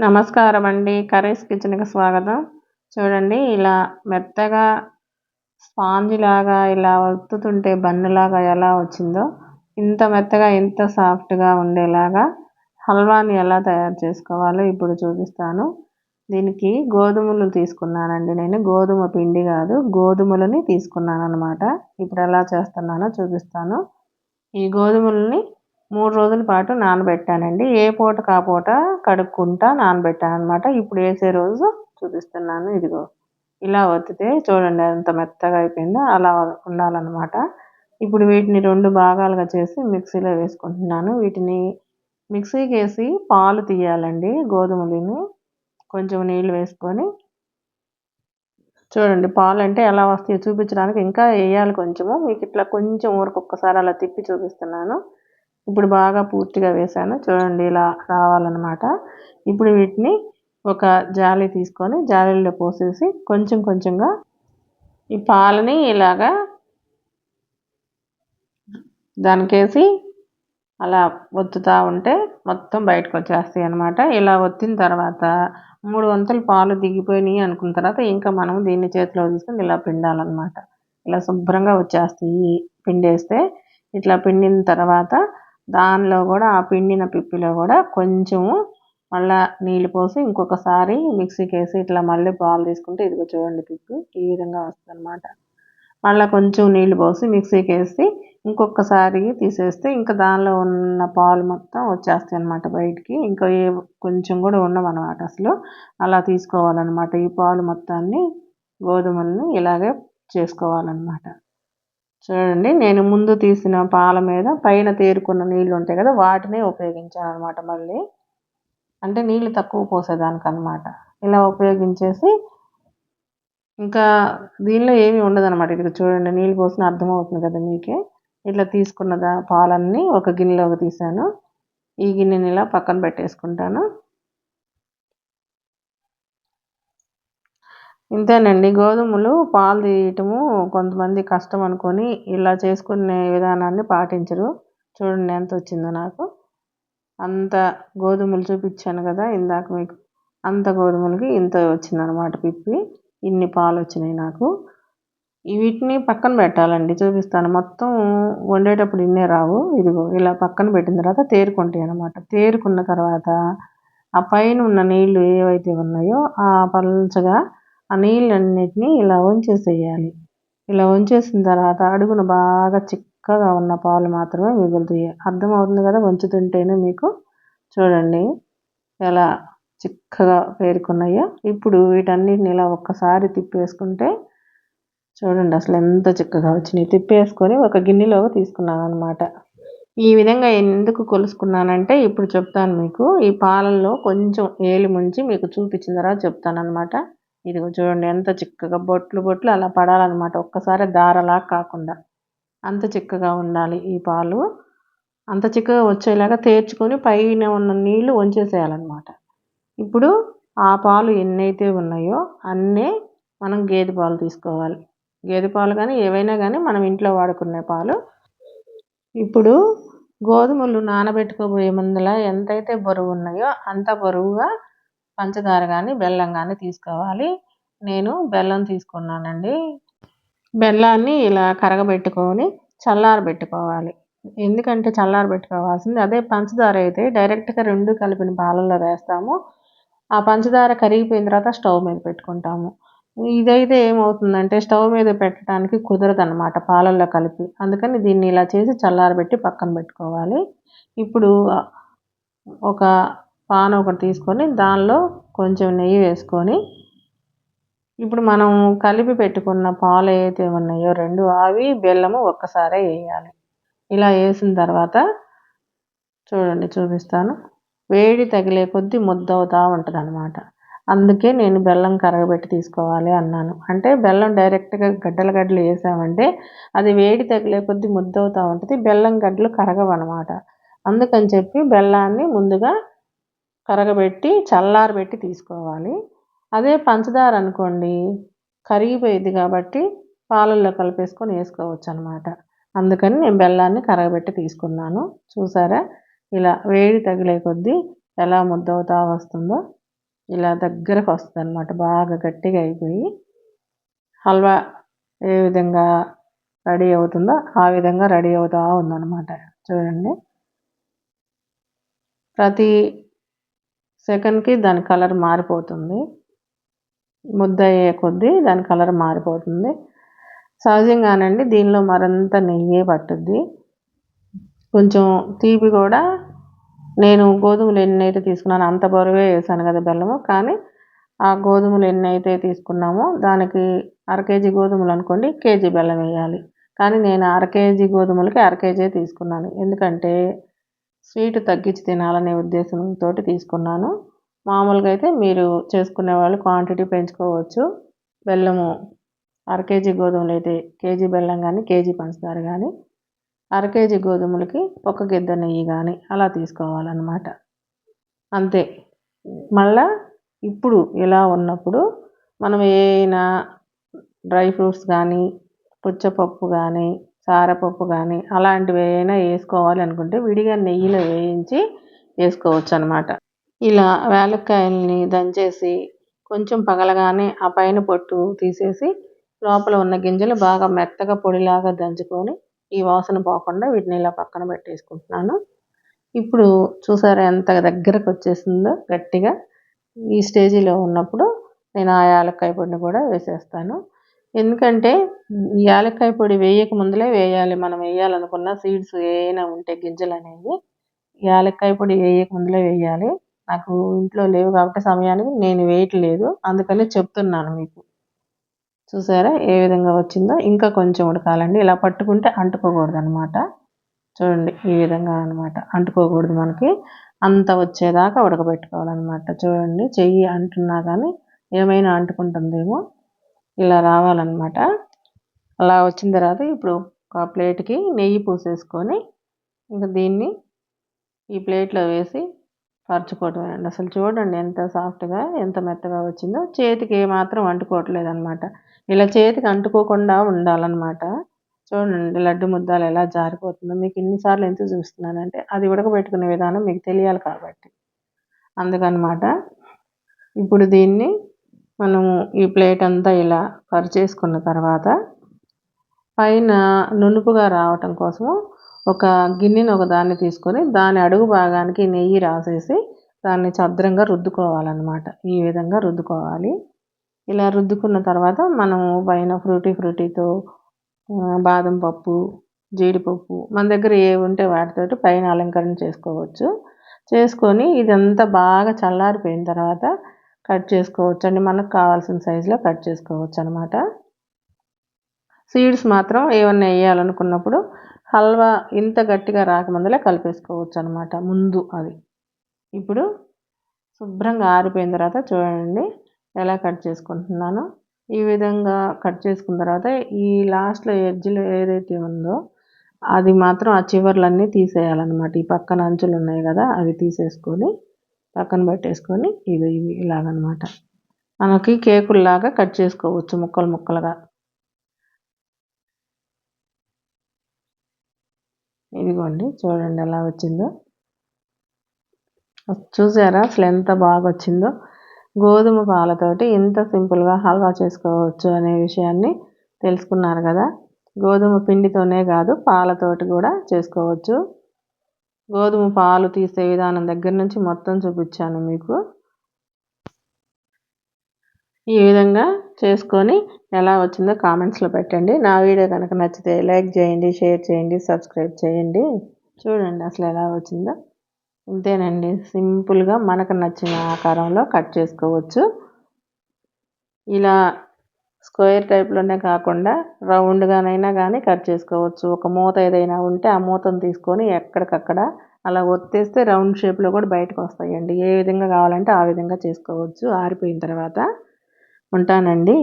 నమస్కారం అండి కర్రీస్ కిచెన్కి స్వాగతం. చూడండి ఇలా మెత్తగా స్పాంజ్ లాగా ఇలా ఒత్తుతుంటే బన్నులాగా ఎలా వచ్చిందో ఇంత మెత్తగా ఇంత సాఫ్ట్గా ఉండేలాగా హల్వాని ఎలా తయారు చేసుకోవాలో ఇప్పుడు చూపిస్తాను. దీనికి గోధుమలు తీసుకున్నానండి నేను. గోధుమ పిండి కాదు గోధుమలని తీసుకున్నాను అనమాట ఇప్పుడు ఎలా చేస్తున్నానో చూపిస్తాను. ఈ గోధుమలని మూడు రోజుల పాటు నానబెట్టానండి. ఏ పూట కా పూట కడుక్కుంటా నానబెట్టాను అనమాట ఇప్పుడు వేసే రోజు చూపిస్తున్నాను. ఇదిగో ఇలా వత్తితే చూడండి ఎంత మెత్తగా అయిపోయిందో అలా ఉండాలన్నమాట. ఇప్పుడు వీటిని రెండు భాగాలుగా చేసి మిక్సీలో వేసుకుంటున్నాను. వీటిని మిక్సీకి వేసి పాలు తీయాలండి. గోధుమలని కొంచెం నీళ్ళు వేసుకొని. చూడండి పాలు అంటే ఎలా వస్తాయో చూపించడానికి ఇంకా వేయాలి కొంచెము. మీకు ఇట్లా కొంచెం ఊరికొక్కసారి అలా తిప్పి చూపిస్తున్నాను. ఇప్పుడు బాగా పూర్తిగా వేసాను చూడండి ఇలా రావాలన్నమాట. ఇప్పుడు వీటిని ఒక జాలి తీసుకొని జాలీలో పోసేసి కొంచెం కొంచెంగా ఈ పాలని ఇలాగా దానికేసి అలా ఒత్తుతూ ఉంటే మొత్తం బయటకు వచ్చేస్తాయి అనమాట ఇలా ఒత్తిన తర్వాత మూడు వంతులు పాలు దిగిపోయినాయి అనుకున్న తర్వాత ఇంకా మనం దీన్ని చేతిలో తీసుకొని ఇలా పిండాలన్నమాట. ఇలా శుభ్రంగా వచ్చేస్తాయి. పిండేస్తే ఇట్లా పిండిన తర్వాత దానిలో కూడా ఆ పిండిన పిప్పిలో కూడా కొంచెము మళ్ళీ నీళ్ళు పోసి ఇంకొకసారి మిక్సీకి వేసి ఇట్లా మళ్ళీ పాలు తీసుకుంటే ఇదిగో చూడండి పిప్పి ఈ విధంగా వస్తుంది అనమాట మళ్ళీ కొంచెం నీళ్ళు పోసి మిక్సీకి వేసి ఇంకొకసారి తీసేస్తే ఇంకా దానిలో ఉన్న పాలు మొత్తం వచ్చేస్తాయి అనమాట బయటికి. ఇంకా ఏ కొంచెం కూడా ఉండమన్నమాట అసలు. అలా తీసుకోవాలన్నమాట ఈ పాలు మొత్తాన్ని గోధుమల్ని ఇలాగే చేసుకోవాలన్నమాట. చూడండి నేను ముందు తీసిన పాల మీద పైన తేరుకున్న నీళ్ళు ఉంటాయి కదా వాటినే ఉపయోగించాను అనమాట మళ్ళీ. అంటే నీళ్ళు తక్కువ పోసేదానికి అనమాట ఇలా ఉపయోగించేసి ఇంకా దీనిలో ఏమీ ఉండదన్నమాట. ఇది చూడండి నీళ్ళు పోసిన అర్థమవుతుంది కదా మీకే. ఇట్లా తీసుకున్న పాలన్నీ ఒక గిన్నెలోకి తీసాను. ఈ గిన్నెని ఇలా పక్కన పెట్టేసుకుంటాను. ఇంతేనండి. గోధుమలు పాలు తీయటము కొంతమంది కష్టం అనుకొని ఇలా చేసుకునే విధానాన్ని పాటించరు. చూడండి ఎంత వచ్చిందో నాకు. అంత గోధుమలు చూపించాను కదా ఇందాక మీకు. అంత గోధుమలకి ఇంత వచ్చిందనమాట పిప్పి. ఇన్ని పాలు వచ్చినాయి నాకు. వీటిని పక్కన పెట్టాలండి. చూపిస్తాను. మొత్తం వండేటప్పుడు ఇన్నే రావు. ఇదిగో ఇలా పక్కన పెట్టిన తర్వాత తేరుకుంటాయి అనమాట తేరుకున్న తర్వాత ఆ పైన ఉన్న నీళ్ళు ఏవైతే ఉన్నాయో ఆ పల్చగా ఆ నీళ్ళన్నిటినీ ఇలా వంచేసేయాలి. ఇలా వంచేసిన తర్వాత అడుగున బాగా చిక్కగా ఉన్న పాలు మాత్రమే మిగులుతాయి. అర్థమవుతుంది కదా వంచుతుంటేనే మీకు? చూడండి ఎలా చిక్కగా పేరుకున్నాయో. ఇప్పుడు వీటన్నిటిని ఇలా ఒక్కసారి తిప్పేసుకుంటే చూడండి అసలు ఎంత చిక్కగా వచ్చినాయి. తిప్పేసుకొని ఒక గిన్నెలోకి తీసుకున్నాను అనమాట ఈ విధంగా ఎందుకు కొలుసుకున్నానంటే ఇప్పుడు చెప్తాను మీకు. ఈ పాలల్లో కొంచెం ఏలి ముంచి మీకు చూపించిన తర్వాత చెప్తాను అనమాట ఇదిగో చూడండి ఎంత చిక్కగా బొట్లు బొట్లు అలా పడాలన్నమాట. ఒక్కసారి దారలా కాకుండా అంత చిక్కగా ఉండాలి ఈ పాలు. అంత చిక్కగా వచ్చేలాగా తేర్చుకొని పైన ఉన్న నీళ్ళు వంచేసేయాలన్నమాట. ఇప్పుడు ఆ పాలు ఎన్నైతే ఉన్నాయో అన్నీ మనం గేదె పాలు తీసుకోవాలి. గేదె పాలు కానీ ఏవైనా కానీ మనం ఇంట్లో వాడుకునే పాలు. ఇప్పుడు గోధుమలు నానబెట్టుకోబోయే ముందల ఎంతైతే బరువు ఉన్నాయో అంత బరువుగా పంచదార కానీ బెల్లం కానీ తీసుకోవాలి. నేను బెల్లం తీసుకున్నానండి. బెల్లాన్ని ఇలా కరగబెట్టుకొని చల్లారబెట్టుకోవాలి ఎందుకంటే చల్లారబెట్టుకోవాల్సింది అదే పంచదార అయితే డైరెక్ట్గా రెండు కలిపిన పాలల్లో వేస్తాము. ఆ పంచదార కరిగిపోయిన తర్వాత స్టవ్ మీద పెట్టుకుంటాము. ఇదైతే ఏమవుతుందంటే స్టవ్ మీద పెట్టడానికి కుదరదు అనమాట పాలల్లో కలిపి. అందుకని దీన్ని ఇలా చేసి చల్లారబెట్టి పక్కన పెట్టుకోవాలి. ఇప్పుడు ఒక పాన్ ఒకటి తీసుకొని దానిలో కొంచెం నెయ్యి వేసుకొని ఇప్పుడు మనం కలిపి పెట్టుకున్న పాలు ఏవైతే ఉన్నాయో రెండు అవి బెల్లము ఒక్కసారే వేయాలి. ఇలా వేసిన తర్వాత చూడండి చూపిస్తాను. వేడి తగిలే కొద్దీ ముద్ద అవుతూ ఉంటుంది అనమాట అందుకే నేను బెల్లం కరగబెట్టి తీసుకోవాలి అన్నాను. అంటే బెల్లం డైరెక్ట్గా గడ్డల గడ్డలు వేసామంటే అది వేడి తగిలే కొద్దీ ముద్ద అవుతూ ఉంటుంది బెల్లం గడ్డలు కరగవన్నమాట. అందుకని చెప్పి బెల్లాన్ని ముందుగా కరగబెట్టి చల్లారబెట్టి తీసుకోవాలి. అదే పంచదార అనుకోండి కరిగిపోయిద్ది కాబట్టి పాలల్లో కలిపేసుకొని వేసుకోవచ్చు అనమాట అందుకని నేను బెల్లాన్ని కరగబెట్టి తీసుకున్నాను. చూసారా? ఇలా వేడి తగిలే కొద్దీ ఎలా ముద్దవుతా వస్తుందో ఇలా దగ్గరకు వస్తుంది అనమాట బాగా గట్టిగా అయిపోయి హల్వా ఏ విధంగా రెడీ అవుతుందో ఆ విధంగా రెడీ అవుతూ ఉందన్నమాట. చూడండి. ప్రతి సెకండ్కి దాని కలర్ మారిపోతుంది. ముద్ద అయ్యే కొద్దీ దాని కలర్ మారిపోతుంది. సహజంగానండి దీనిలో మరంత నెయ్యే పట్టుద్ది. కొంచెం తీపి కూడా నేను గోధుమలు ఎన్ని అయితే తీసుకున్నాను అంత బరువే వేసాను కదా బెల్లము కానీ ఆ గోధుమలు ఎన్ని అయితే తీసుకున్నామో దానికి అర కేజీ గోధుమలు అనుకోండి కేజీ బెల్లం వేయాలి. కానీ నేను అర కేజీ గోధుమలకి అర కేజీ తీసుకున్నాను. ఎందుకంటే స్వీట్ తగ్గించి తినాలనే ఉద్దేశంతో తీసుకున్నాను. మామూలుగా అయితే మీరు చేసుకునే వాళ్ళు క్వాంటిటీ పెంచుకోవచ్చు. బెల్లము అర కేజీ గోధుమలు అయితే కేజీ బెల్లం కానీ కేజీ పంచదార కానీ అర కేజీ గోధుమలకి ఒక గిద్ద నెయ్యి కానీ అలా తీసుకోవాలన్నమాట. అంతే. మళ్ళా ఇప్పుడు ఇలా ఉన్నప్పుడు మనం ఏమైనా డ్రై ఫ్రూట్స్ కానీ పుచ్చపప్పు కానీ సారపప్పు కానీ అలాంటివి ఏమైనా వేసుకోవాలి అనుకుంటే విడిగా నెయ్యిలో వేయించి వేసుకోవచ్చు అనమాట ఇలా వేలక్కాయల్ని దంచేసి కొంచెం పగలగానే ఆ పైన పొట్టు తీసేసి లోపల ఉన్న గింజలు బాగా మెత్తగా పొడిలాగా దంచుకొని ఈ వాసన పోకుండా వీటిని ఇలా పక్కన పెట్టేసుకుంటున్నాను. ఇప్పుడు చూసారా ఎంత దగ్గరకు వచ్చేసిందో గట్టిగా. ఈ స్టేజీలో ఉన్నప్పుడు నేను ఆ యాలక్కాయ పొడిని కూడా వేసేస్తాను. ఎందుకంటే యాలక్కాయ పొడి వేయక ముందులే వేయాలి. మనం వేయాలనుకున్న సీడ్స్ ఏమైనా ఉంటే గింజలు అనేవి యాలక్కాయ పొడి వేయక ముందులే వేయాలి. నాకు ఇంట్లో లేవు కాబట్టి సమయానికి నేను వేయట్లేదు. అందుకనే చెప్తున్నాను మీకు. చూసారా? ఏ విధంగా వచ్చిందో? ఇంకా కొంచెం ఉడకాలండి. ఇలా పట్టుకుంటే అంటుకోకూడదు అనమాట చూడండి ఈ విధంగా అనమాట అంటుకోకూడదు మనకి. అంత వచ్చేదాకా ఉడకబెట్టుకోవాలన్నమాట. చూడండి చెయ్యి అంటున్నా కానీ ఏమైనా అంటుకుంటుందేమో. ఇలా రావాలన్నమాట. అలా వచ్చిన తర్వాత ఇప్పుడు ఒక ప్లేట్కి నెయ్యి పూసేసుకొని ఇంకా దీన్ని ఈ ప్లేట్లో వేసి పరుచుకోవటమే అండి. అసలు చూడండి ఎంత సాఫ్ట్గా ఎంత మెత్తగా వచ్చిందో. చేతికి ఏమాత్రం అంటుకోవట్లేదు అనమాట ఇలా చేతికి అంటుకోకుండా ఉండాలన్నమాట. చూడండి లడ్డు ముద్దాలు ఎలా జారిపోతుందో. మీకు ఇన్నిసార్లు ఎంత చూస్తున్నానంటే అది ఉడకబెట్టుకునే విధానం మీకు తెలియాలి కాబట్టి. అందుకనమాట ఇప్పుడు దీన్ని మనము ఈ ప్లేట్ అంతా ఇలా పరిచేసుకున్న తర్వాత పైన నునుపుగా రావటం కోసము ఒక గిన్నెని ఒక దాన్ని తీసుకొని దాని అడుగు భాగానికి నెయ్యి రాసేసి దాన్ని చద్రంగా రుద్దుకోవాలన్నమాట. ఈ విధంగా రుద్దుకోవాలి. ఇలా రుద్దుకున్న తర్వాత మనము పైన ఫ్రూటీ ఫ్రూటీతో బాదం పప్పు జీడిపప్పు మన దగ్గర ఏవి ఉంటే వాటితోటి పైన అలంకరణ చేసుకోవచ్చు. చేసుకొని ఇదంతా బాగా చల్లారిపోయిన తర్వాత కట్ చేసుకోవచ్చు అండి. మనకు కావాల్సిన సైజులో కట్ చేసుకోవచ్చు అనమాట సీడ్స్ మాత్రం ఏమన్నా వేయాలనుకున్నప్పుడు హల్వా ఇంత గట్టిగా రాకముందులే కలిపేసుకోవచ్చు అనమాట ముందు అది. ఇప్పుడు శుభ్రంగా ఆరిపోయిన తర్వాత చూడండి ఎలా కట్ చేసుకుంటున్నాను. ఈ విధంగా కట్ చేసుకున్న తర్వాత ఈ లాస్ట్లో ఎడ్జ్లో ఏదైతే ఉందో అది మాత్రం ఆ చివర్లన్నీ తీసేయాలన్నమాట. ఈ పక్కన అంచులు ఉన్నాయి కదా అవి తీసేసుకొని పక్కన పెట్టేసుకొని ఇది ఇవి ఇలాగనమాట. మనకి కేకుల్లాగా కట్ చేసుకోవచ్చు ముక్కలు ముక్కలుగా. ఇదిగోండి చూడండి ఎలా వచ్చిందో. చూసారా అసలు ఎంత బాగా వచ్చిందో? గోధుమ పాలతోటి ఎంత సింపుల్గా హల్వా చేసుకోవచ్చు అనే విషయాన్ని తెలుసుకున్నారు కదా. గోధుమ పిండితోనే కాదు పాలతోటి కూడా చేసుకోవచ్చు. గోధుమ పాలు తీసే విధానం దగ్గర నుంచి మొత్తం చూపించాను మీకు. ఈ విధంగా చేసుకొని ఎలా వచ్చిందో కామెంట్స్లో పెట్టండి. నా వీడియో కనుక నచ్చితే లైక్ చేయండి షేర్ చేయండి సబ్స్క్రైబ్ చేయండి. చూడండి అసలు ఎలా వచ్చిందో. ఇంతేనండి. సింపుల్గా మనకు నచ్చిన ఆకారంలో కట్ చేసుకోవచ్చు. ఇలా స్క్వేర్ టైప్లోనే కాకుండా రౌండ్గానైనా కానీ కట్ చేసుకోవచ్చు. ఒక మూత ఏదైనా ఉంటే ఆ మూతను తీసుకొని ఎక్కడికక్కడ అలా ఒత్తేస్తే రౌండ్ షేప్లో కూడా బయటకు వస్తాయండి ఏ విధంగా కావాలంటే ఆ విధంగా చేసుకోవచ్చు. ఆరిపోయిన తర్వాత ఉంటానండి.